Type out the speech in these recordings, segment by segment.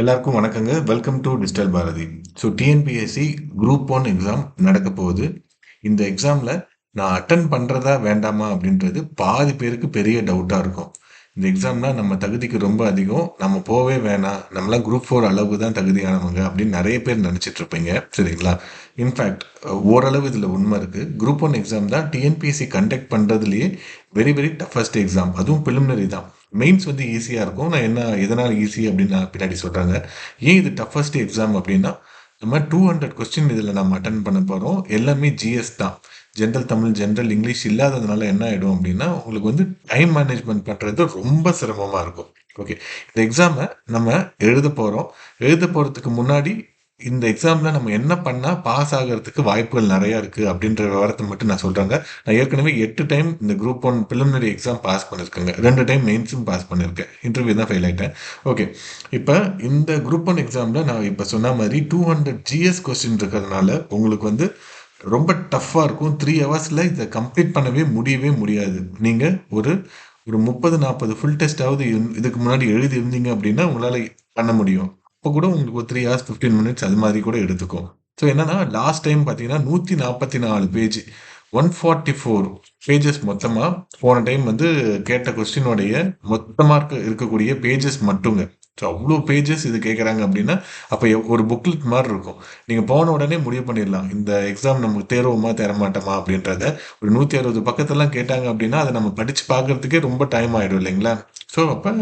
எல்லாருக்கும் வணக்கங்க. Welcome to digital Bharathi so TNPSC group one exam நடக்க போகுது. இந்த எக்ஸாமில் நான் அட்டன் பண்ணுறதா வேண்டாமா அப்படின்றது பாதி பேருக்கு பெரிய டவுட்டாக இருக்கும். இந்த எக்ஸாம்னால் நம்ம தகுதிக்கு ரொம்ப அதிகம். நம்ம போவே வேணாம். நம்மளாம் குரூப் ஃபோர் அளவுக்கு தான் தகுதியானவங்க அப்படின்னு நிறைய பேர் நினச்சிட்டு இருப்பீங்க. சரிங்களா? இன்ஃபேக்ட் ஓரளவு இதில் உண்மை இருக்குது குரூப் ஒன் எக்ஸாம் தான் டிஎன்பிஎஸ்சி கண்டக்ட் பண்ணுறதுலேயே வெரி வெரி டஃபஸ்ட் எக்ஸாம் அதுவும் பிலிமினரி தான். மெயின்ஸ் வந்து ஈஸியாக இருக்கும். நான் என்ன எதனால் ஈஸி அப்படின்னு நான் பின்னாடி சொல்கிறாங்க ஏன் இது டஃபஸ்ட் எக்ஸாம் அப்படின்னா நம்ம டூ ஹண்ட்ரட் கொஸ்டின் இதில் நம்ம அட்டன் பண்ண போகிறோம் எல்லாமே ஜிஎஸ் தான். ஜென்ரல் தமிழ் ஜென்ரல் இங்கிலீஷ் இல்லாததுனால என்ன ஆகிடும் அப்படின்னா உங்களுக்கு வந்து டைம் மேனேஜ்மெண்ட் பண்ணுறது ரொம்ப சிரமமாக இருக்கும். ஓகே இந்த எக்ஸாமை நம்ம எழுத போகிறோம் எழுத போகிறதுக்கு முன்னாடி இந்த எக்ஸாமில் நம்ம என்ன பண்ணால் பாஸ் ஆகிறதுக்கு வாய்ப்புகள் நிறையா இருக்குது அப்படின்ற விவரத்தை மட்டும் நான் சொல்கிறேங்க நான் ஏற்கனவே எட்டு டைம் இந்த group one preliminary exam pass பண்ணியிருக்கேங்க ரெண்டு டைம் மெயின்ஸும் பாஸ் பண்ணியிருக்கேன் இன்டர்வியூ தான் ஃபெயில் ஆகிட்டேன் ஓகே இப்போ இந்த குரூப் ஒன் எக்ஸாமில் நான் இப்போ சொன்ன மாதிரி டூ ஹண்ட்ரட் ஜிஎஸ் கொஸ்டின் இருக்கிறதுனால உங்களுக்கு வந்து ரொம்ப டஃப்பாக இருக்கும். த்ரீ ஹவர்ஸில் இதை கம்ப்ளீட் பண்ணவே முடியவே முடியாது. நீங்கள் ஒரு ஒரு முப்பது நாற்பது ஃபுல் டெஸ்ட்டாவது இதுக்கு முன்னாடி எழுதி இருந்தீங்க அப்படின்னா உங்களால் பண்ண முடியும். அப்போ கூட உங்களுக்கு ஒரு த்ரீ ஹவர்ஸ் ஃபிஃப்டீன் மினிட்ஸ் அது மாதிரி கூட எடுத்துக்கும் ஸோ என்னன்னா லாஸ்ட் டைம் பார்த்தீங்கன்னா நூற்றி நாற்பத்தி நாலு page one forty four pages மொத்தமாக போன டைம் வந்து கேட்ட கொஸ்டினுடைய மொத்தமாக இருக்க இருக்கக்கூடிய பேஜஸ் மட்டுங்க. ஸோ அவ்வளோ பேஜஸ் இது கேட்குறாங்க அப்படின்னா அப்போ ஒரு புக்லெட் மாதிரி இருக்கும். நீங்கள் போன உடனே முடிவு பண்ணிடலாம். இந்த எக்ஸாம் நமக்கு தேர்வோமா தேரமாட்டோமா அப்படின்றத. ஒரு நூற்றி அறுபது பக்கத்தெல்லாம் கேட்டாங்க அப்படின்னா அதை நம்ம படித்து பார்க்குறதுக்கே ரொம்ப டைம் ஆகிடும் இல்லைங்களா? ஸோ அப்போ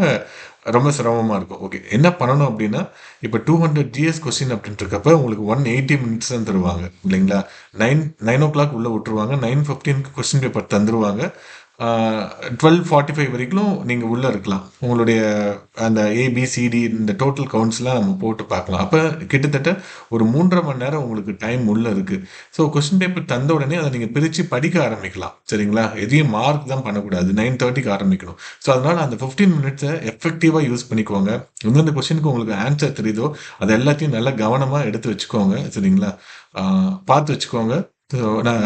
ரொம்ப சிரமமாக இருக்கும். ஓகே என்ன பண்ணணும் அப்படின்னா இப்போ டூ ஹண்ட்ரட் ஜிஎஸ் கொஸ்டின் அப்படின்றக்கப்ப உங்களுக்கு ஒன் எயிட்டி மினிட்ஸ் தான் தருவாங்க இல்லைங்களா? நைன் நைன் ஓ கிளாக் உள்ளே விட்டுருவாங்க. நைன் ஃபிஃப்டீனுக்கு கொஸ்டின் பேப்பர் தந்துருவாங்க. டுவெல் ஃபார்ட்டி ஃபைவ் வரைக்கும் நீங்கள் உள்ளே இருக்கலாம். உங்களுடைய அந்த ஏபிசிடி இந்த டோட்டல் கவுண்ட்ஸ்லாம் நம்ம போட்டு பார்க்கலாம். அப்போ கிட்டத்தட்ட ஒரு மூன்றரை மணி நேரம் உங்களுக்கு டைம் உள்ளே இருக்குது ஸோ கொஸ்டின் பேப்பர் தந்த உடனே அதை நீங்கள் பிரித்து படிக்க ஆரம்பிக்கலாம். சரிங்களா? எதையும் மார்க் தான் பண்ணக்கூடாது. நைன் தேர்ட்டிக்கு ஆரம்பிக்கணும். ஸோ அதனால் அந்த ஃபிஃப்டீன் மினிட்ஸை எஃபெக்டிவாக யூஸ் பண்ணிக்கோங்க. எந்தெந்த கொஸ்டினுக்கு உங்களுக்கு ஆன்சர் தெரியுதோ அது எல்லாத்தையும் நல்லா கவனமாக எடுத்து வச்சுக்கோங்க. சரிங்களா? பார்த்து வச்சுக்கோங்க. ஸோ நான்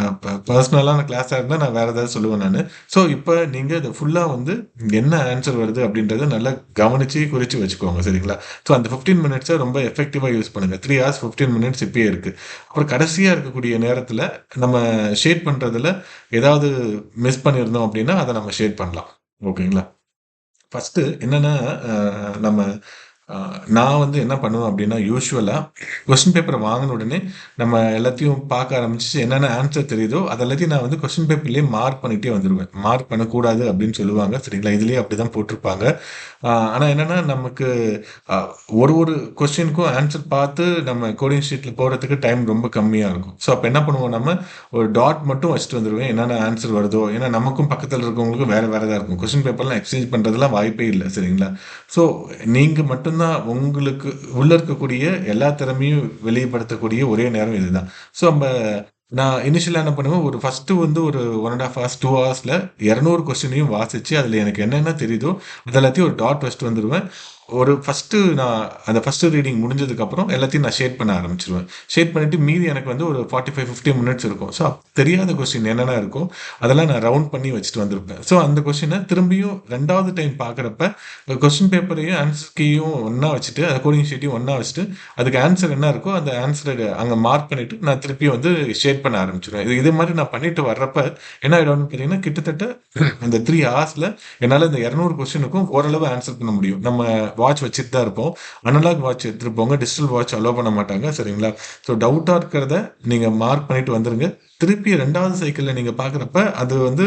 பர்சனலான கிளாஸாக இருந்தால் நான் வேறு ஏதாவது சொல்லுவேன் நான். ஸோ இப்போ நீங்கள் இதை ஃபுல்லாக வந்து என்ன ஆன்சர் வருது அப்படின்றத நல்லா கவனித்து குறித்து வச்சுக்கோங்க சரிங்களா? ஸோ அந்த ஃபிஃப்டீன் மினிட்ஸை ரொம்ப எஃபெக்டிவாக யூஸ் பண்ணுங்கள் த்ரீ ஹவர்ஸ் ஃபிஃப்டீன் மினிட்ஸ் இப்பயே இருக்குது அப்புறம் கடைசியாக இருக்கக்கூடிய நேரத்தில் நம்ம ஷேட் பண்ணுறதுல ஏதாவது மிஸ் பண்ணியிருந்தோம் அப்படின்னா அதை நம்ம ஷேட் பண்ணலாம். ஓகேங்களா? ஃபஸ்ட்டு என்னென்னா நம்ம நான் வந்து என்ன பண்ணுவேன் அப்படின்னா யூஸ்வலாக கொஸ்டின் பேப்பரை வாங்கின உடனே நம்ம எல்லாத்தையும் பார்க்க ஆரம்பிச்சு என்னென்ன ஆன்சர் தெரியுதோ அதெல்லாத்தையும் நான் வந்து கொஸ்டின் பேப்பர்லேயே மார்க் பண்ணிகிட்டே வந்துடுவேன் மார்க் பண்ணக்கூடாது அப்படின்னு சொல்லுவாங்க. சரிங்களா? இதுலேயே அப்படி தான் போட்டிருப்பாங்க ஆனால் என்னென்னா நமக்கு ஒரு ஒரு கொஸ்டினுக்கும் ஆன்சர் பார்த்து நம்ம கோடிங் ஷீட்டில் போகிறதுக்கு டைம் ரொம்ப கம்மியாக இருக்கும். ஸோ அப்போ என்ன பண்ணுவோம் நம்ம? ஒரு டாட் மட்டும் வச்சுட்டு வந்துடுவேன் என்னென்ன ஆன்சர் வருதோ. ஏன்னா நமக்கும் பக்கத்தில் இருக்கவங்களுக்கும் வேறு வேறு தான் இருக்கும் கொஸ்டின் பேப்பர்லாம் எக்ஸ்சேஞ்ச் பண்ணுறதுலாம் வாய்ப்பே இல்லை. சரிங்களா? ஸோ நீங்கள் மட்டும் மட்டும்தான் உங்களுக்கு உள்ளே இருக்கக்கூடிய எல்லா திறமையும் வெளிப்படுத்தக்கூடிய ஒரே நேரம் இதுதான். ஸோ நம்ம நான் இனிஷியலாக என்ன பண்ணுவேன் ஒரு ஃபஸ்ட்டு வந்து ஒரு one and half hours two ஹவர்ஸில் இரநூறு கொஸ்டினையும் வாசித்து அதில் எனக்கு என்னென்ன தெரியுதோ அது எல்லாத்தையும் ஒரு டாட் வச்சுட்டு வந்துடுவேன் ஒரு ஃபஸ்ட்டு நான் அந்த ஃபஸ்ட்டு ரீடிங் முடிஞ்சதுக்கப்புறம் எல்லாத்தையும் நான் ஷேட் பண்ண ஆரம்பிச்சிருவேன். ஷேட் பண்ணிவிட்டு மீதி எனக்கு வந்து ஒரு ஃபார்ட்டி ஃபைவ் ஃபிஃப்டி மினிட்ஸ் இருக்கும். ஸோ தெரியாத கொஸ்டின் என்னென்ன இருக்கோ அதெல்லாம் நான் ரவுண்ட் பண்ணி வச்சுட்டு வந்திருப்பேன். ஸோ அந்த கொஸ்டினை திரும்பியும் ரெண்டாவது டைம் பார்க்குறப்ப கொஸ்டின் பேப்பரையும் ஆன்சர் கீயும் ஒன்றா வச்சுட்டு அந்த கோடிங் ஷீட்டையும் ஒன்றா வச்சுட்டு அதுக்கு ஆன்சர் என்ன இருக்கோ அந்த ஆன்சரை அங்கே மார்க் பண்ணிவிட்டு நான் திருப்பி வந்து ஷேட் பண்ண ஆரம்பிச்சிடுவேன் இது இது மாதிரி நான் பண்ணிட்டு வர்றப்ப என்ன ஆகிடும்னு பார்த்தீங்கன்னா கிட்டத்தட்ட இந்த த்ரீ ஹவர்ஸில் என்னால் இந்த இரநூறு கொஸ்டினுக்கும் ஓரளவு ஆன்சர் பண்ண முடியும். நம்ம வாட்ச் வச்சுட்டு தான் இருப்போம். அனலாக் வாட்ச் எடுத்துகிட்டு போங்க. டிஜிட்டல் வாட்ச் அலோவ் பண்ண மாட்டாங்க. சரிங்களா? ஸோ டவுட்டாக இருக்கிறத நீங்கள் மார்க் பண்ணிட்டு வந்துருங்க. திருப்பி ரெண்டாவது சைக்கிளில் நீங்கள் பார்க்குறப்ப அது வந்து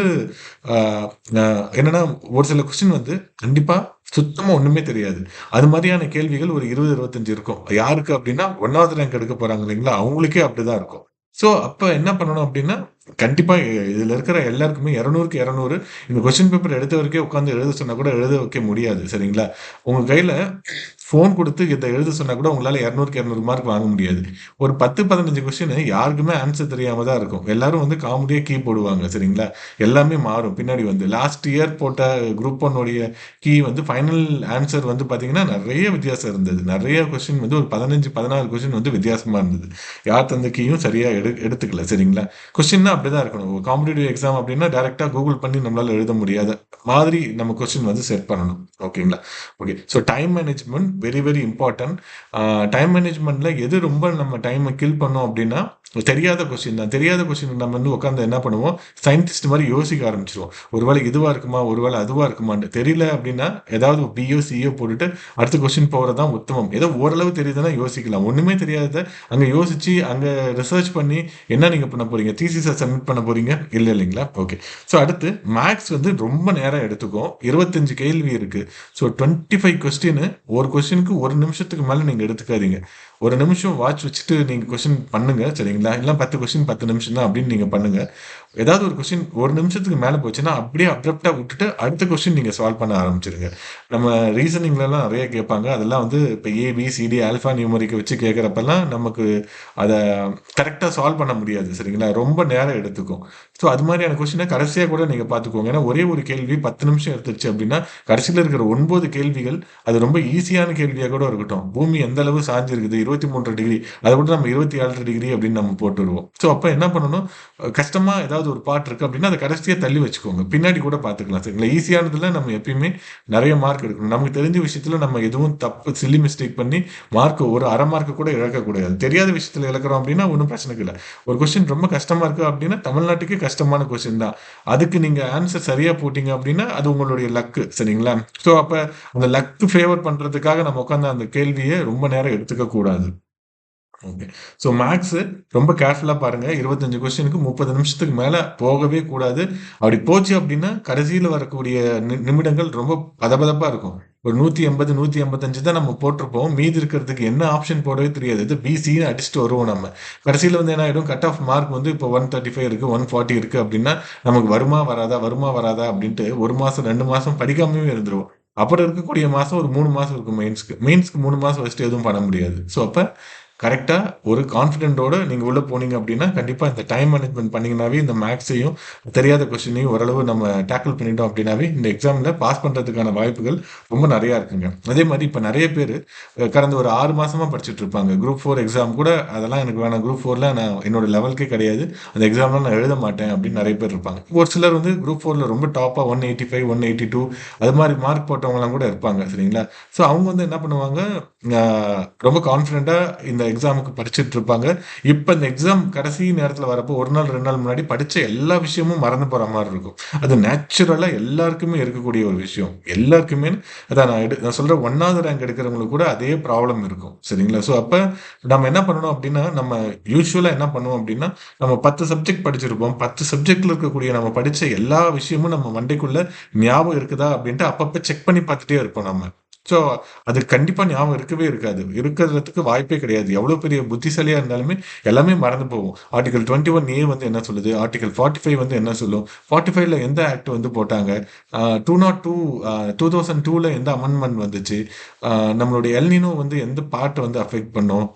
என்னென்னா என்னன்னா ஒரு சில கொஸ்டின் வந்து கண்டிப்பாக சுத்தமாக ஒன்றுமே தெரியாது. அது மாதிரியான கேள்விகள் ஒரு இருபது இருபத்தஞ்சு இருக்கும். யாருக்கு அப்படின்னா ஒன்றாவது ரேங்க் எடுக்க போகிறாங்க இல்லைங்களா? அவங்களுக்கே அப்படிதான் இருக்கும். ஸோ அப்போ என்ன பண்ணணும் அப்படின்னா கண்டிப்பாக இதில் இருக்கிற எல்லாருக்குமே இரநூறுக்கு இரநூறு இந்த கொஸ்டின் பேப்பர் எடுத்த வரைக்கும் உட்காந்து எழுத சொன்னால் கூட எழுத வைக்க முடியாது சரிங்களா? உங்கள் கையில் ஃபோன் கொடுத்து இதை எழுத சொன்னால் கூட உங்களால் இரநூறுக்கு இரநூறு மார்க் வாங்க முடியாது. ஒரு பத்து பதினஞ்சு கொஸ்டின் யாருக்குமே ஆன்சர் தெரியாமல் தான் இருக்கும். எல்லாரும் வந்து காமெடியாக கீ போடுவாங்க சரிங்களா? எல்லாமே மாறும். பின்னாடி வந்து லாஸ்ட் இயர் போட்ட குரூப் ஒன்னுடைய கீ வந்து ஃபைனல் ஆன்சர் வந்து பார்த்தீங்கன்னா நிறைய வித்தியாசம் இருந்தது. நிறைய கொஸ்டின் வந்து ஒரு பதினஞ்சு பதினாறு கொஸ்டின் வந்து வித்தியாசமாக இருந்தது. யார் தந்த கீயும் சரியாக எடு எடுத்துக்கல சரிங்களா? கொஸ்டின்னா அப்படிதான் இருக்கணும். காம்படிட்டிவ் எக்ஸாம் அப்படின்னா டேரெக்டாக கூகுள் பண்ணி நம்மளால எழுத முடியாத மாதிரி நம்ம கொஸ்டின் வந்து செட் பண்ணணும். ஓகேங்களா? Okay so time management very very important time மேனேஜ்மெண்ட்டில் எது ரொம்ப நம்ம டைமை கில் பண்ணோம் அப்படின்னா தெரியாத கொஸ்டின் தான். தெரியாத கொஸ்டின் நம்ம வந்து உட்காந்து என்ன பண்ணுவோம்? சயின்டிஸ்ட் மாதிரி யோசிக்க ஆரம்பிச்சிருவோம். ஒருவேளை இதுவாக இருக்குமா? ஒருவேளை அதுவாக இருக்குமான்னு. தெரியல அப்படின்னா ஏதாவது பிஓ சிஓ போட்டுட்டு அடுத்த கொஸ்டின் போகிறது தான் உத்தமம். ஏதோ ஓரளவு தெரியுதுன்னா யோசிக்கலாம். ஒன்றுமே தெரியாத அங்கே யோசிச்சு அங்கே ரிசர்ச் பண்ணி என்ன நீங்கள் பண்ண போகிறீங்க தீசிஸை சப்மிட் பண்ண போறீங்க? இல்லை இல்லைங்களா? ஓகே ஸோ அடுத்து மேக்ஸ் வந்து ரொம்ப நேரம் எடுத்துக்கும் இருபத்தஞ்சு கேள்வி இருக்கு. ஸோ டுவெண்ட்டி ஃபைவ் கொஸ்டின் ஒரு கொஸ்டினுக்கு ஒரு நிமிஷத்துக்கு மேலே நீங்கள் எடுத்துக்காதீங்க. ஒரு நிமிஷம் வாட்ச் வச்சுட்டு நீங்கள் கொஸ்டின் பண்ணுங்க சரிங்களா? இல்லை பத்து கொஸ்டின் பத்து நிமிஷம் தான் அப்படின்னு நீங்கள் பண்ணுங்க. ஏதாவது ஒரு கொஸ்டின் ஒரு நிமிஷத்துக்கு மேலே போச்சுன்னா அப்படியே அப்ரப்டாக விட்டுட்டு அடுத்த கொஸ்டின் நீங்கள் சால்வ் பண்ண ஆரம்பிச்சிருங்க. நம்ம ரீசனிங்லலாம் நிறைய கேட்பாங்க. அதெல்லாம் வந்து இப்போ ஏபிசிடி ஆல்ஃபா நியூமரிக்கு வச்சு கேட்குறப்பெல்லாம் நமக்கு அதை கரெக்டாக சால்வ் பண்ண முடியாது சரிங்களா? ரொம்ப நேரம் எடுத்துக்கும். ஸோ அது மாதிரியான கொஸ்டினை கடைசியாக கூட நீங்கள் பார்த்துக்கோங்க. ஏன்னா ஒரே ஒரு கேள்வி பத்து நிமிஷம் எடுத்துருச்சு அப்படின்னா கடைசியில் இருக்கிற ஒன்பது கேள்விகள் அது ரொம்ப ஈஸியான கேள்வியாக கூட இருக்கட்டும். பூமி எந்த அளவு சாஞ்சிருக்குது இருபத்தி மூன்று டிகிரி அதை விட்டு நம்ம இருபத்தி ஏழு டிகிரி அப்படின்னு நம்ம போட்டு வருவோம் ஸோ அப்போ என்ன பண்ணணும்? கஷ்டமாக ஏதாவது ஒரு பாட்டு இருக்குது அப்படின்னா அதை கடைசியாக தள்ளி வச்சுக்கோங்க. பின்னாடி கூட பார்த்துக்கலாம். சரிங்களா? ஈஸியானதில் நம்ம எப்பயுமே நிறைய மார்க் எடுக்கணும். நமக்கு தெரிஞ்ச விஷயத்தில் நம்ம எதுவும் தப்பு சில்லி மிஸ்டேக் பண்ணி மார்க் ஒரு அரை மார்க் கூட இழக்கக்கூடாது தெரியாத விஷயத்தில் இழக்கிறோம் அப்படின்னா ஒன்றும் பிரச்சனை இல்லை. ஒரு கொஸ்டின் ரொம்ப கஷ்டமாக இருக்குது அப்படின்னா தமிழ்நாட்டுக்கே கஷ்டமான கொஸ்டின் தான். அதுக்கு நீங்கள் ஆன்சர் சரியாக போட்டிங்க அப்படின்னா அது உங்களுடைய லக்கு சரிங்களா? ஸோ அப்போ அந்த லக்கு ஃபேவர் பண்ணுறதுக்காக நம்ம உட்காந்து அந்த கேள்வியை ரொம்ப நேரம் எடுத்துக்க கூடாது. ஓகே ஸோ மேக்ஸு ரொம்ப கேர்ஃபுல்லாக பாருங்கள் இருபத்தஞ்சு கொஸ்டினுக்கு முப்பது நிமிஷத்துக்கு மேலே போகவே கூடாது. அப்படி போச்சு அப்படின்னா கடைசியில் வரக்கூடிய நி- நிமிடங்கள் ரொம்ப பதபதப்பாக இருக்கும். ஒரு நூற்றி எண்பது நூற்றி எண்பத்தஞ்சு தான் நம்ம போட்டிருப்போம். மீதி இருக்கிறதுக்கு என்ன ஆப்ஷன் போடவே தெரியாது. இது பிசின்னு அடிச்சுட்டு வருவோம் நம்ம. கடைசியில் வந்து என்ன ஆகிடும் கட் ஆஃப் மார்க் வந்து இப்போ ஒன் தேர்ட்டி ஃபைவ் இருக்குது ஒன் ஃபார்ட்டி இருக்குது அப்படின்னா நமக்கு வருமா வராதா? வருமா வராதா? அப்படின்ட்டு ஒரு மாதம் ரெண்டு மாதம் படிக்காமவே இருந்துருவோம். அப்புறம் இருக்கக்கூடிய மாதம் ஒரு மூணு மாதம் இருக்கும் மெயின்ஸ்க்கு மெயின்ஸ்க்கு மூணு மாதம் வச்சுட்டு எதுவும் பண்ண முடியாது. ஸோ அப்போ கரெக்டாக ஒரு கான்ஃபிடென்ட்டோட நீங்கள் உள்ளே போனீங்க அப்படின்னா கண்டிப்பாக இந்த டைம் மேனேஜ்மெண்ட் பண்ணிங்கன்னாவே இந்த மேக்ஸையும் தெரியாத கொஸ்டினையும் ஓரளவு நம்ம டேக்கிள் பண்ணிட்டோம் அப்படின்னாவே இந்த எக்ஸாமில் பாஸ் பண்ணுறதுக்கான வாய்ப்புகள் ரொம்ப நிறையா இருக்குங்க. அதே மாதிரி இப்போ நிறைய பேர் கடந்த ஒரு ஆறு மாதமாக படிச்சுட்டு இருப்பாங்க. குரூப் ஃபோர் எக்ஸாம் கூட அதெல்லாம் எனக்கு வேணாம். குரூப் ஃபோரில் நான் என்னோட லெவல்க்கே கிடையாது. அந்த எக்ஸாம்லாம் நான் எழுத மாட்டேன் அப்படின்னு நிறைய பேர் இருப்பாங்க. ஒரு சிலர் வந்து குரூப் ஃபோரில் ரொம்ப டாப்பாக one eighty five one eighty two அது மாதிரி மார்க் போட்டவங்களாம் கூட இருப்பாங்க சரிங்களா? ஸோ அவங்க வந்து என்ன பண்ணுவாங்க ரொம்ப கான்ஃபிடென்ட்டாக இந்த எக்ஸாமுக்கு படிச்சுட்டு இருப்பாங்க. இப்போ இந்த எக்ஸாம் கடைசி நேரத்தில் வரப்போ ஒரு நாள் ரெண்டு நாள் முன்னாடி படித்த எல்லா விஷயமும் மறந்து போகிற மாதிரி இருக்கும். அது நேச்சுரலாக எல்லாருக்குமே இருக்கக்கூடிய ஒரு விஷயம். எல்லாருக்குமே அதான் நான் எடு நான் சொல்கிற ஒன்றாவது ரேங்க் எடுக்கிறவங்களுக்கு கூட அதே ப்ராப்ளம் இருக்கும். சரிங்களா? ஸோ அப்போ நம்ம என்ன பண்ணணும் அப்படின்னா நம்ம யூஸ்வலாக என்ன பண்ணுவோம் அப்படின்னா நம்ம பத்து சப்ஜெக்ட் படிச்சிருப்போம். பத்து சப்ஜெக்டில் இருக்கக்கூடிய நம்ம படித்த எல்லா விஷயமும் நம்ம மண்டைக்குள்ளே ஞாபகம் இருக்குதா அப்படின்ட்டு அப்பப்போ செக் பண்ணி பார்த்துட்டே இருப்போம் நம்ம. ஸோ அது கண்டிப்பாக ஞாபகம் இருக்கவே இருக்காது. இருக்கிறதுக்கு வாய்ப்பே கிடையாது. எவ்வளோ பெரிய புத்திசாலியாக இருந்தாலுமே எல்லாமே மறந்து போகும். ஆர்டிகல் டுவெண்ட்டி ஒன் ஏ வந்து என்ன சொல்லுது? ஆர்டிகல் ஃபார்ட்டி ஃபைவ் வந்து என்ன சொல்லும்? ஃபார்ட்டி ஃபைவ்ல எந்த ஆக்ட் வந்து போட்டாங்க? Two nought two two thousand டூவில் எந்த அமெண்ட்மெண்ட் வந்துச்சு? நம்மளுடைய எல்னினோ வந்து எந்த பார்ட்டை வந்து அஃபெக்ட் பண்ணும்?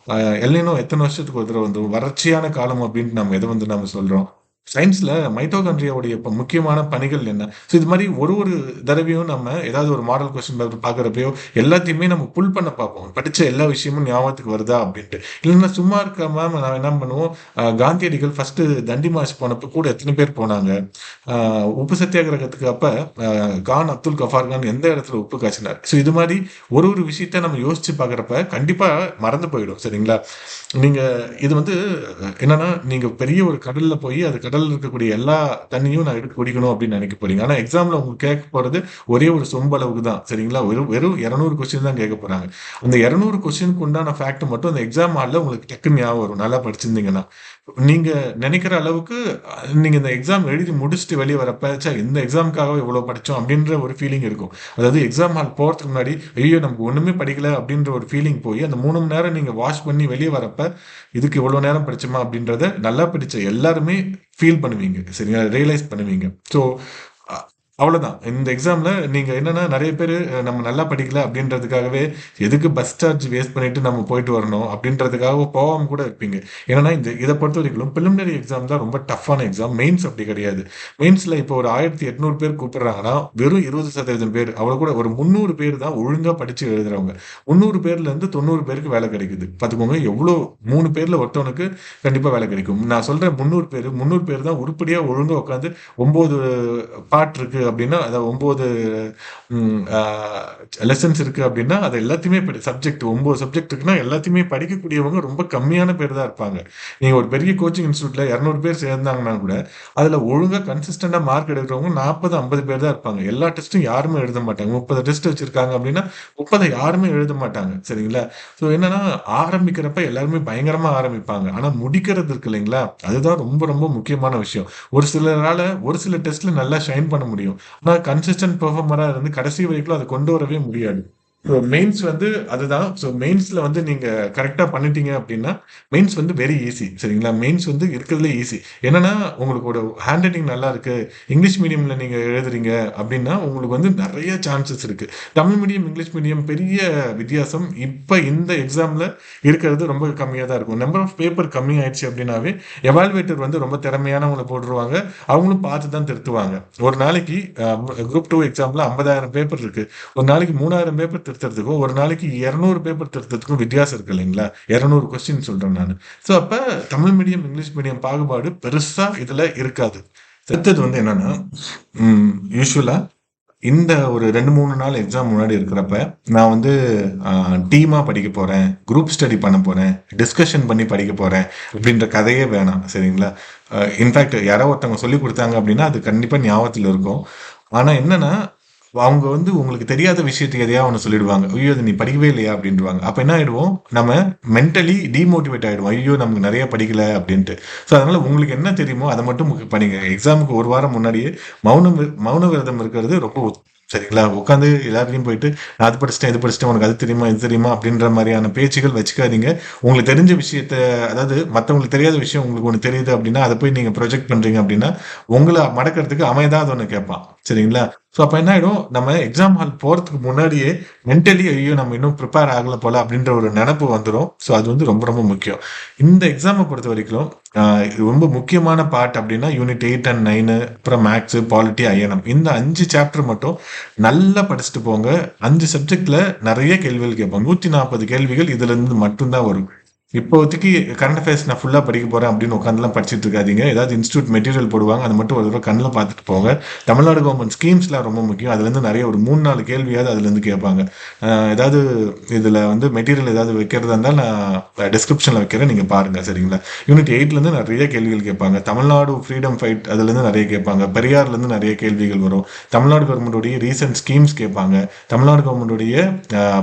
எல்னினோ எத்தனை வருஷத்துக்கு ஒரு தடவை வந்து வறட்சியான காலம் அப்படின்ட்டு நம்ம எதை வந்து நம்ம சொல்கிறோம் சயின்ஸில் மைட்டோகாண்ட்ரியாவுடைய இப்போ முக்கியமான பணிகள் என்ன? ஸோ இது மாதிரி ஒரு ஒரு தடவையும் நம்ம ஏதாவது ஒரு மாடல் கொஸ்டின் பேப்பர் பார்க்குறப்பையோ எல்லாத்தையுமே நம்ம புல் பண்ண பார்ப்போம். படித்த எல்லா விஷயமும் ஞாபகத்துக்கு வருதா அப்படின்ட்டு. இல்லைன்னா சும்மா இருக்காம நான் என்ன பண்ணுவோம்? காந்தியடிகள் ஃபஸ்ட்டு தண்டி மார்ச் போனப்போ கூட எத்தனை பேர் போனாங்க? உப்பு சத்தியாகிரகத்துக்கு அப்போ கான் அப்துல் கஃபார் கான் எந்த இடத்துல உப்பு காய்ச்சினார்? ஸோ இது மாதிரி ஒரு ஒரு விஷயத்த நம்ம யோசிச்சு பார்க்குறப்ப கண்டிப்பாக மறந்து போயிடும் சரிங்களா? நீங்கள் இது வந்து என்னன்னா நீங்கள் பெரிய ஒரு கடலில் போய் அது கடல்ல இருக்கக்கூடிய எல்லா தண்ணியும் நான் எடுத்து குடிக்கணும் அப்படின்னு நினைக்க போறீங்க. ஆனால் எக்ஸாம்ல உங்களுக்கு கேட்க போறது ஒரே ஒரு சொம்பளவுக்கு தான். சரிங்களா? வெறும் வெறும் இரநூறு கொஸ்டின் தான் கேட்க போறாங்க. அந்த இரநூறு கொஸ்டினுக்கு உண்டான ஃபேக்ட் மட்டும் அந்த எக்ஸாம் ஹாலில் உங்களுக்கு டக்குன்னு ஞாபகம் வரும். நல்லா படிச்சிருந்தீங்கன்னா. நீங்க நினைக்கிற அளவுக்கு நீங்கள் நீங்க இந்த எக்ஸாம் எழுதி முடிச்சுட்டு வெளியே வரப்பச்சா இந்த எக்ஸாமுக்காக இவ்வளோ படித்தோம் அப்படின்ற ஒரு ஃபீலிங் இருக்கும். அதாவது எக்ஸாம் ஹால் போகிறதுக்கு முன்னாடி ஐயோ நமக்கு ஒன்றுமே படிக்கல அப்படின்ற ஒரு ஃபீலிங் போய் அந்த மூணு மணி நேரம் நீங்கள் வாஷ் பண்ணி வெளியே வரப்ப இதுக்கு இவ்வளோ நேரம் படிச்சோமா? அப்படின்றத நல்லா படித்த எல்லாருமே ஃபீல் பண்ணுவீங்க சரிங்களா? ரியலைஸ் பண்ணுவீங்க. ஸோ அவ்வளோதான். இந்த எக்ஸாமில் நீங்கள் என்னென்னா நிறைய பேர் நம்ம நல்லா படிக்கல அப்படின்றதுக்காகவே, எதுக்கு பஸ் சார்ஜ் வேஸ்ட் பண்ணிட்டு நம்ம போயிட்டு வரணும் அப்படின்றதுக்காக போகாமல் கூட இருப்பீங்க. ஏன்னா இந்த இதை பொறுத்த வரைக்கும் பிலிமினரி எக்ஸாம் தான் ரொம்ப டஃப்பான எக்ஸாம். மெயின்ஸ் அப்படி கிடையாது. மெயின்ஸில் இப்போ ஒரு 1800 பேர் கூப்பிடுறாங்கன்னா, வெறும் 20% பேர் அவ்வளோ கூட ஒரு 300 பேர் தான் ஒழுங்காக படித்து எழுதுறவங்க. 300 பேர்லேருந்து 90 பேருக்கு வேலை கிடைக்குது. பார்த்துக்கோங்க எவ்வளோ மூணு பேரில் ஒருத்தவனுக்கு கண்டிப்பாக வேலை கிடைக்கும். நான் சொல்கிறேன் முந்நூறு பேர் முந்நூறு பேர் தான் உருப்படியாக ஒழுங்காக உட்காந்து ஒம்பது பாட்டு இருக்குது அப்படின்னா, அதாவது ஒம்பது லெசன்ஸ் இருக்குது அப்படின்னா, அது எல்லாத்தையுமே படி சப்ஜெக்ட் ஒம்பது சப்ஜெக்ட் இருக்குன்னா, எல்லாத்தையுமே படிக்கக்கூடியவங்க ரொம்ப கம்மியான பேர் தான் இருப்பாங்க. நீங்கள் ஒரு பெரிய கோச்சிங் இன்ஸ்டியூட்டில் இரநூறு பேர் சேர்ந்தாங்கன்னா கூட, அதில் ஒழுங்காக கன்சிஸ்டண்டாக மார்க் எடுக்கிறவங்க 40, 50 பேர் தான் இருப்பாங்க. எல்லா டெஸ்ட்டும் யாருமே எழுத மாட்டாங்க. 30 டெஸ்ட் வச்சுருக்காங்க அப்படின்னா, 30 யாருமே எழுத மாட்டாங்க. சரிங்களா? ஸோ என்னன்னா, ஆரம்பிக்கிறப்ப எல்லாருமே பயங்கரமாக ஆரம்பிப்பாங்க. ஆனால் முடிக்கிறது இருக்கு இல்லைங்களா? அதுதான் ரொம்ப ரொம்ப முக்கியமான விஷயம். ஒரு சிலரால் ஒரு சில டெஸ்ட்டில் நல்லா ஷைன் பண்ண முடியும். ஆனா கன்சிஸ்டன்ட் பெர்ஃபார்மராக இருந்து கடைசி வரைக்கும் அதை கொண்டு வரவே முடியாது. ஸோ மெயின்ஸ் வந்து அதுதான். ஸோ மெயின்ஸில் வந்து நீங்கள் கரெக்டாக பண்ணிட்டீங்க அப்படின்னா, மெயின்ஸ் வந்து வெரி ஈஸி. சரிங்களா? மெயின்ஸ் வந்து இருக்கிறதுலே ஈஸி. என்னன்னா, உங்களுக்கு ஒரு ஹேண்ட் ரைட்டிங் நல்லா இருக்கு. இங்கிலீஷ் மீடியமில் நீங்கள் எழுதுறீங்க அப்படின்னா, உங்களுக்கு வந்து நிறைய சான்சஸ் இருக்கு. தமிழ் மீடியம், இங்கிலீஷ் மீடியம் பெரிய வித்தியாசம் இப்போ இந்த எக்ஸாமில் இருக்கிறது ரொம்ப கம்மியாக தான் இருக்கும். நம்பர் ஆஃப் பேப்பர் கம்மி ஆயிடுச்சு அப்படின்னாவே, எவால்வேட்டர் வந்து ரொம்ப திறமையானவங்களை போட்டுருவாங்க. அவங்களும் பார்த்து தான் திருத்துவாங்க. ஒரு நாளைக்கு குரூப் டூ எக்ஸாம்ல 50,000 பேப்பர் இருக்கு. ஒரு நாளைக்கு 3000 பேப்பர் திருத்துறதுக்கும், ஒரு நாளைக்கு 200 பேப்பர் திருத்துறதுக்கும் வித்தியாசம் இருக்கு இல்லைங்களா? 200 கொஸ்டின் சொல்கிறேன் நான் ஸோ அப்போ தமிழ் மீடியம், இங்கிலீஷ் மீடியம் பாகுபாடு பெருசாக இதில் இருக்காது. அடுத்தது வந்து என்னன்னா, யூஸ்வலாக இந்த ஒரு 2, 3 நாள் எக்ஸாம் முன்னாடி இருக்கிறப்ப, நான் வந்து டீமாக படிக்க போகிறேன் குரூப் ஸ்டடி பண்ண போகிறேன் டிஸ்கஷன் பண்ணி படிக்க போகிறேன் அப்படின்ற கதையே வேணாம். சரிங்களா? இன்ஃபேக்ட் யாரோ ஒருத்தவங்க சொல்லிக் கொடுத்தாங்க அப்படின்னா, அது கண்டிப்பாக ஞாபகத்தில் இருக்கும். ஆனால் என்னென்னா அவங்க வந்து உங்களுக்கு தெரியாத விஷயத்தை எதையாவது ஒன்று சொல்லிடுவாங்க. "ஐயோ! அது நீ படிக்கவே இல்லையா?" அப்படின்டுவாங்க அப்போ என்ன ஆகிடுவோம் நம்ம மென்டலி டிமோட்டிவேட் ஆகிடுவோம் ஐயோ! நமக்கு நிறைய படிக்கல அப்படின்ட்டு. ஸோ அதனால் உங்களுக்கு என்ன தெரியுமோ அதை மட்டும் படிங்க. எக்ஸாமுக்கு ஒரு வாரம் முன்னாடியே மௌனம் மௌன விரதம் இருக்கிறது ரொம்ப சரிங்களா? உட்காந்து எல்லாத்துலேயும் போயிட்டு, "நான் அது படிச்சுட்டேன், இது படிச்சுட்டேன். உனக்கு அது தெரியுமா? இது தெரியுமா?" அப்படின்ற மாதிரியான பேச்சுகள் வச்சுக்காதீங்க. உங்களுக்கு தெரிஞ்ச விஷயத்த அதாவது மற்றவங்களுக்கு தெரியாத விஷயம் உங்களுக்கு ஒன்று தெரியுது அப்படின்னா, அதை போய் நீங்கள் ப்ரொஜெக்ட் பண்ணுறீங்க அப்படின்னா, உங்களை மடக்கிறதுக்கு அவன் அது ஒன்று கேட்பான். சரிங்களா? ஸோ அப்போ என்ன ஆகிடும் நம்ம எக்ஸாம் ஹால் போகிறதுக்கு முன்னாடியே மென்டலி ஐயோ! நம்ம இன்னும் ப்ரிப்பேர் ஆகலை போல அப்படின்ற ஒரு நினப்பு வந்துடும் ஸோ அது வந்து ரொம்ப ரொம்ப முக்கியம். இந்த எக்ஸாமை பொறுத்த வரைக்கும் ரொம்ப முக்கியமான பார்ட் அப்படின்னா, யூனிட் எயிட் அண்ட் நைனு அப்புறம் மேக்ஸு பாலிட்டி, ஐஎன்எம் இந்த அஞ்சு சாப்டர் மட்டும் நல்லா படிச்சுட்டு போங்க. அஞ்சு சப்ஜெக்டில் நிறைய கேள்விகள் கேட்பாங்க. 140 கேள்விகள் இதுலேருந்து மட்டும்தான் வரும். இப்போதைக்கு கரண்ட் அஃபேர்ஸ் நான் ஃபுல்லாக படிக்க போகிறேன் அப்படின்னு உட்காந்துலாம் படிச்சுட்டு இருக்காதிங்க ஏதாவது இன்ஸ்டியூட் மெட்டீரியல் போடுவாங்க. அத மட்டும் ஒரு தடவை கண்ணில் பார்த்துட்டு போங்க. தமிழ்நாடு கவர்மெண்ட் ஸ்கீம்ஸ்லாம் ரொம்ப முக்கியம். அதுலேருந்து நிறைய ஒரு 3, 4 கேள்வியாவது அதுலேருந்து கேட்பாங்க. ஏதாவது இதில் வந்து மெட்டீரியல் ஏதாவது வைக்கிறதா இருந்தால் நான் டிஸ்கிரிப்ஷனில் வைக்கிறேன். நீங்கள் பாருங்கள் சரிங்களா? யூனிட் எயிட்லேருந்து நிறைய கேள்விகள் கேட்பாங்க. தமிழ்நாடு ஃப்ரீடம் ஃபைட் அதுலேருந்து நிறைய கேட்பாங்க. பெரியார்லேருந்து நிறைய கேள்விகள் வரும். தமிழ்நாடு கவர்மெண்ட்டுடைய ரீசெண்ட் ஸ்கீம்ஸ் கேட்பாங்க. தமிழ்நாடு கவர்மெண்ட்டுடைய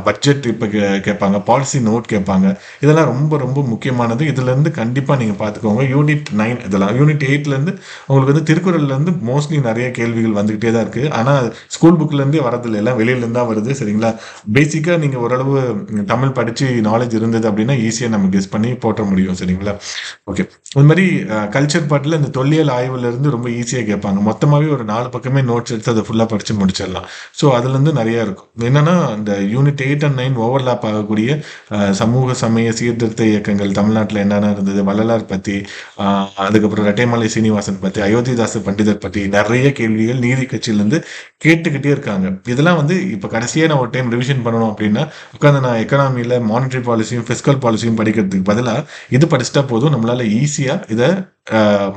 பட்ஜெட் இப்போ கே கேட்பாங்க. பாலிசி நோட் கேட்பாங்க. இதெல்லாம் ரொம்ப ரொம்ப முக்கியமானது. இதுலேருந்து கண்டிப்பாக நீங்கள் பார்த்துக்கோங்க. யூனிட் நைன் இதெல்லாம். யூனிட் எயிட்லேருந்து உங்களுக்கு வந்து திருக்குறள்லேருந்து மோஸ்ட்லி நிறைய கேள்விகள் வந்துக்கிட்டே தான் இருக்கு. ஆனால் ஸ்கூல் புக்லேருந்தே வரதில்லை எல்லாம் வெளியிலேருந்து தான் வருது. சரிங்களா? பேசிக்காக நீங்கள் ஓரளவு தமிழ் படிச்சு நாலேஜ் இருந்தது அப்படின்னா, ஈஸியாக நம்ம கெஸ் பண்ணி போட்ட முடியும். சரிங்களா? ஓகே. அது மாதிரி கல்ச்சர் பாட்டில் இந்த தொல்லியல் ஆய்வுலேருந்து ரொம்ப ஈஸியாக கேட்பாங்க. மொத்தமாகவே ஒரு நாலு பக்கமே நோட்ஸ் எடுத்து அதை ஃபுல்லாக படித்து முடிச்சிடலாம். ஸோ அதுலேருந்து நிறையா இருக்கும். என்னென்னா இந்த unit eight and nine overlap ஆகக்கூடிய சமூக, சமய சீர்திருத்த இயக்கங்கள் தமிழ்நாட்டில் என்னென்ன இருந்தது, வள்ளலார் பற்றி அதுக்கப்புறம் ரெட்டைமலை சீனிவாசன் பற்றி அயோத்திதாச பண்டிதர் பற்றி நிறைய கேள்விகள் நீதி கட்சியிலேருந்து கேட்டுக்கிட்டே இருக்காங்க. இதெல்லாம் வந்து இப்போ கடைசியாக நான் ஒரு டைம் ரிவிஷன் பண்ணணும் அப்படின்னா, உட்காந்து நான் எக்கனாமியில் மானிட்டரி பாலிசியும், ஃபிஸ்கல் பாலிசியும் படிக்கிறதுக்கு பதிலாக இது படிச்சுட்டா போதும். நம்மளால ஈஸியாக இதை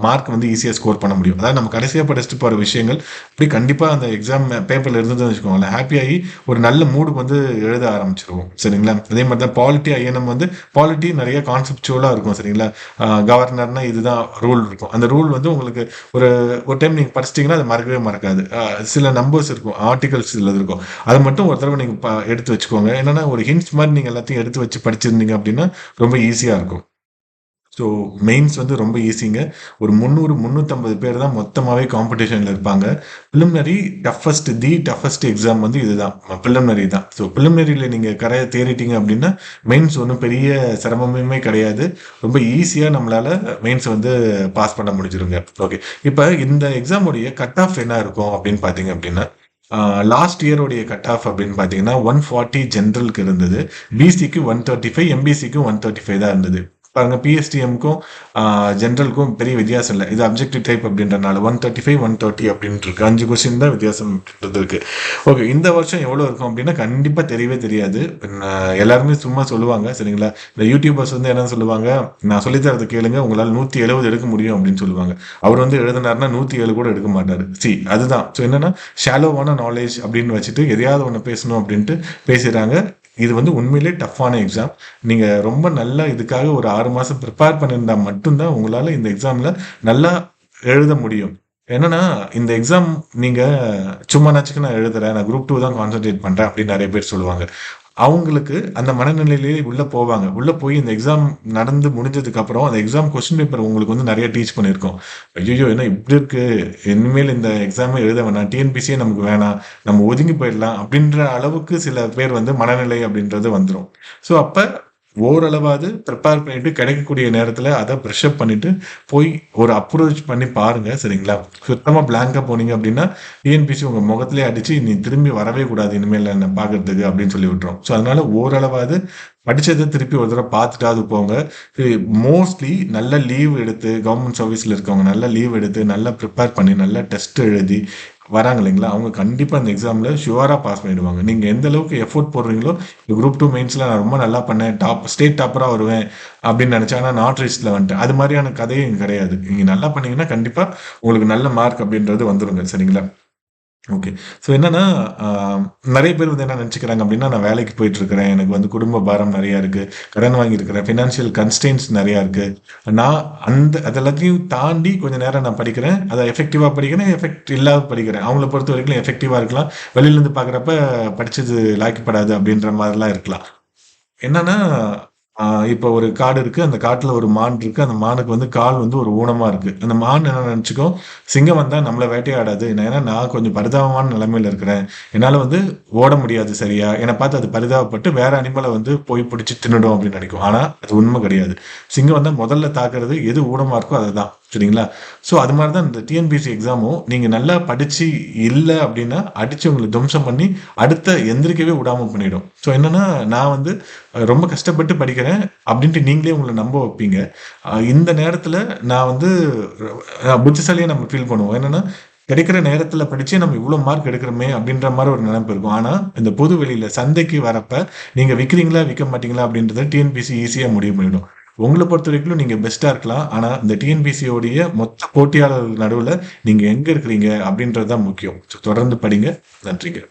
மார்க் வந்து ஈஸியாக ஸ்கோர் பண்ண முடியும். அதாவது நம்ம கடைசியாக படிச்சுட்டு போகிற விஷயங்கள், அப்படி கண்டிப்பாக அந்த எக்ஸாம் பேப்பரில் இருந்ததுன்னு வச்சுக்கோங்களேன், ஹாப்பியாகி ஒரு நல்ல மூடுக்கு வந்து எழுத ஆரம்பிச்சிருவோம் சரிங்களா? அதே மாதிரி தான் பாலிட்டி, ஐஎன்எம் வந்து பாலிட்டி நிறைய கான்செப்டுவலாக இருக்கும். சரிங்களா? கவர்னர்னால் கவர்னர்னா இதுதான் ரூல் இருக்கும். அந்த ரூல் வந்து உங்களுக்கு ஒரு ஒரு டைம் நீங்கள் படிச்சிட்டிங்கன்னா அது மறக்கவே மறக்காது. சில நம்பர்ஸ் இருக்கும். ஆர்டிகல்ஸ் சிலது இருக்கும். அது மட்டும் ஒரு தடவை நீங்கள் ப எடுத்து வச்சுக்கோங்க. என்னென்னா ஒரு ஹிண்ட்ஸ் மாதிரி நீங்கள் எல்லாத்தையும் எடுத்து வச்சு படிச்சிருந்தீங்க அப்படின்னா, ரொம்ப ஈஸியாக இருக்கும். ஸோ மெயின்ஸ் வந்து ரொம்ப ஈஸிங்க ஒரு முந்நூறு முந்நூற்றம்பது பேர் தான் மொத்தமாகவே காம்படிஷனில் இருப்பாங்க. Preliminary toughest the toughest exam வந்து இதுதான். ப்ரிலிமினரி தான். ஸோ ப்ரிலிமினரியில் நீங்கள் கரையை தேறிட்டீங்க அப்படின்னா மெயின்ஸ் ஒன்றும் பெரிய சிரமமே கிடையாது. ரொம்ப ஈஸியாக நம்மளால் மெயின்ஸ் வந்து பாஸ் பண்ண முடிஞ்சிருங்க. ஓகே இப்போ இந்த எக்ஸாமுடைய கட் ஆஃப் என்ன இருக்கும் அப்படின்னு பார்த்தீங்க அப்படின்னா லாஸ்ட் இயருடைய கட் ஆஃப் அப்படின்னு பார்த்தீங்கன்னா ஒன் ஃபார்ட்டி ஜென்ரலுக்கு இருந்தது. பிசிக்கு ஒன் தேர்ட்டி ஃபைவ் எம்பிசிக்கு ஒன் தேர்ட்டி ஃபைவ் தான் இருந்தது. பாருங்க பிஎஸ்டிஎம்க்கும் ஜென்ரலுக்கும் பெரிய வித்தியாசம் இல்லை. இது அப்ஜெக்டிவ் டைப் அப்படின்றனால one thirty five one thirty அப்படின்ட்டு இருக்கு. அஞ்சு கொஸ்டின் தான் வித்தியாசம் அப்படின்றது இருக்கு. ஓகே இந்த வருஷம் எவ்வளோ இருக்கும் அப்படின்னா கண்டிப்பாக தெரியவே தெரியாது. எல்லாருமே சும்மா சொல்லுவாங்க சரிங்களா? இந்த யூடியூபர்ஸ் வந்து என்ன சொல்லுவாங்க நான் சொல்லித்தரது கேளுங்க உங்களால் நூற்றி எழுபது எடுக்க முடியும் அப்படின்னு சொல்லுவாங்க. அவர் வந்து எழுதினார்னா நூற்றி ஏழு கூட எடுக்க மாட்டார். சி அதுதான். ஸோ என்னன்னா ஷாலோவான நாலேஜ் அப்படின்னு வச்சுட்டு எதையாவது ஒன்று பேசணும் அப்படின்ட்டு பேசுகிறாங்க இது வந்து உண்மையிலே டஃப்பான எக்ஸாம் நீங்கள் ரொம்ப நல்லா இதுக்காக ஒரு ஆறு மாதம் ப்ரிப்பேர் பண்ணியிருந்தா மட்டும்தான் உங்களால் இந்த எக்ஸாமில் நல்லா எழுத முடியும். என்னன்னா இந்த எக்ஸாம் நீங்கள் சும்மா நச்சுக்கு நான் எழுதுறேன் நான் குரூப் டூ தான் கான்சென்ட்ரேட் பண்ணுறேன் அப்படின்னு நிறைய பேர் சொல்லுவாங்க. அவங்களுக்கு அந்த மனநிலையிலேயே உள்ளே போவாங்க. உள்ளே போய் இந்த எக்ஸாம் நடந்து முடிஞ்சதுக்கப்புறம் அந்த எக்ஸாம் கொஸ்டின் பேப்பர் உங்களுக்கு வந்து நிறைய டீச் பண்ணியிருக்கோம். ஐயோ என்ன இப்படி இருக்குது இனிமேல் இந்த எக்ஸாமே எழுத வேணாம். டிஎன்பிசியே நமக்கு வேணாம். நம்ம ஒதுங்கி போயிடலாம் அப்படின்ற அளவுக்கு சில பேர் வந்து மனநிலை அப்படின்றது வந்துடும் ஸோ அப்போ ஓரளவாவது ப்ரிப்பேர் பண்ணிட்டு கிடைக்கக்கூடிய நேரத்தில் அதை ப்ரெஷ்அப் பண்ணிட்டு போய் ஒரு அப்ரோச் பண்ணி பாருங்க சரிங்களா? சுத்தமாக பிளாங்காக போனீங்க அப்படின்னா டிஎன்பிசி உங்கள் முகத்திலே அடிச்சு நீ திரும்பி வரவே கூடாது இனிமேல் என்ன பார்க்கறதுக்கு அப்படின்னு சொல்லி விட்டுரும் ஸோ அதனால ஓரளவாவது படித்ததை திருப்பி ஒரு தடவை பார்த்துட்டாவது போங்க. மோஸ்ட்லி நல்ல லீவ் எடுத்து கவர்மெண்ட் சர்வீஸில் இருக்கவங்க நல்ல லீவ் எடுத்து நல்லா ப்ரிப்பேர் பண்ணி நல்லா டெஸ்ட் எழுதி வராங்க இல்லைங்களா? அவங்க கண்டிப்பாக அந்த எக்ஸாமில் ஷுவராக பாஸ் பண்ணிடுவாங்க. நீங்கள் எந்த அளவுக்கு எஃபோர்ட் போடுறீங்களோ குரூப் டூ மெயின்ஸில் நான் ரொம்ப நல்லா பண்ணேன் டாப் ஸ்டேட் டாப்பராக வருவேன் அப்படின்னு நினச்சாங்கன்னா நாட் ரிஸ்டில் வந்துட்டு அது மாதிரியான கதையும் இங்கே கிடையாது. நீங்கள் நல்லா பண்ணீங்கன்னா கண்டிப்பாக உங்களுக்கு நல்ல மார்க் அப்படின்றது வந்துடுங்க சரிங்களா? ஓகே ஸோ என்னன்னா நிறைய பேர் வந்து என்ன நினச்சிக்கிறாங்க அப்படின்னா நான் வேலைக்கு போயிட்டு இருக்கிறேன் எனக்கு வந்து குடும்ப பாரம் நிறையா இருக்குது கடன் வாங்கியிருக்கிறேன். ஃபினான்ஷியல் கன்ஸ்டெயின்ஸ் நிறையா இருக்குது நான் அந்த அதெல்லாத்தையும் தாண்டி கொஞ்சம் நேரம் நான் படிக்கிறேன். அதை எஃபெக்டிவாக படிக்கிறேன் எஃபெக்ட் இல்லாத படிக்கிறேன். அவங்கள பொறுத்த வரைக்கும் எஃபெக்டிவாக இருக்கலாம். வெளியிலேருந்து பார்க்குறப்ப படித்தது லாய்க்கப்படாது அப்படின்ற மாதிரிலாம் இருக்கலாம். என்னன்னா இப்போ ஒரு காடு இருக்கு அந்த காட்டுல ஒரு மான் இருக்கு அந்த மானுக்கு வந்து கால் வந்து ஒரு ஊனமா இருக்கு. அந்த மான் என்ன நினைச்சுக்கோ சிங்கம் வந்தா நம்மளை வேட்டையாடாது. ஏன்னா நான் கொஞ்சம் பரிதாபமான நிலைமையில இருக்கிறேன். என்னால வந்து ஓட முடியாது சரியா. என்னை பார்த்து அது பரிதாபப்பட்டு வேற அனிமலை வந்து போய் பிடிச்சி தின்னுடும் அப்படின்னு நினைக்கும். ஆனா அது உண்மை கிடையாது. சிங்கம் வந்தா முதல்ல தாக்குறது எது ஊனமா இருக்கோ அதுதான். சரிங்களா? ஸோ அது மாதிரி தான் இந்த டிஎன்பிசி எக்ஸாமும் நீங்கள் நல்லா படித்து இல்லை அப்படின்னா அடித்து உங்களை துவம்சம் பண்ணி அடுத்த எந்திரிக்கவே விடாமல் பண்ணிடும். ஸோ என்னென்னா நான் வந்து ரொம்ப கஷ்டப்பட்டு படிக்கிறேன் அப்படின்ட்டு நீங்களே உங்களை நம்ப வைப்பீங்க. இந்த நேரத்தில் நான் வந்து புத்திசாலியாக நம்ம ஃபீல் பண்ணுவோம். என்னென்னா கிடைக்கிற நேரத்தில் படித்து நம்ம இவ்வளோ மார்க் எடுக்கிறோமே அப்படின்ற மாதிரி ஒரு நினைப்பு இருக்கும். ஆனால் இந்த பொது வெளியில் சந்தைக்கு வரப்போ நீங்கள் விற்கிறீங்களா விற்க மாட்டீங்களா அப்படின்றத டிஎன்பிசி ஈஸியாக முடிவு பண்ணிவிடும் உங்களை பொறுத்த வரைக்கும் நீங்கள் பெஸ்ட்டாக இருக்கலாம். ஆனால் இந்த டிஎன்பிசியோடைய மொத்த போட்டியாளர்கள் நடுவில் நீங்கள் எங்கே இருக்கிறீங்க அப்படின்றது தான் முக்கியம். ஸோ தொடர்ந்து படிங்க. நன்றிங்க.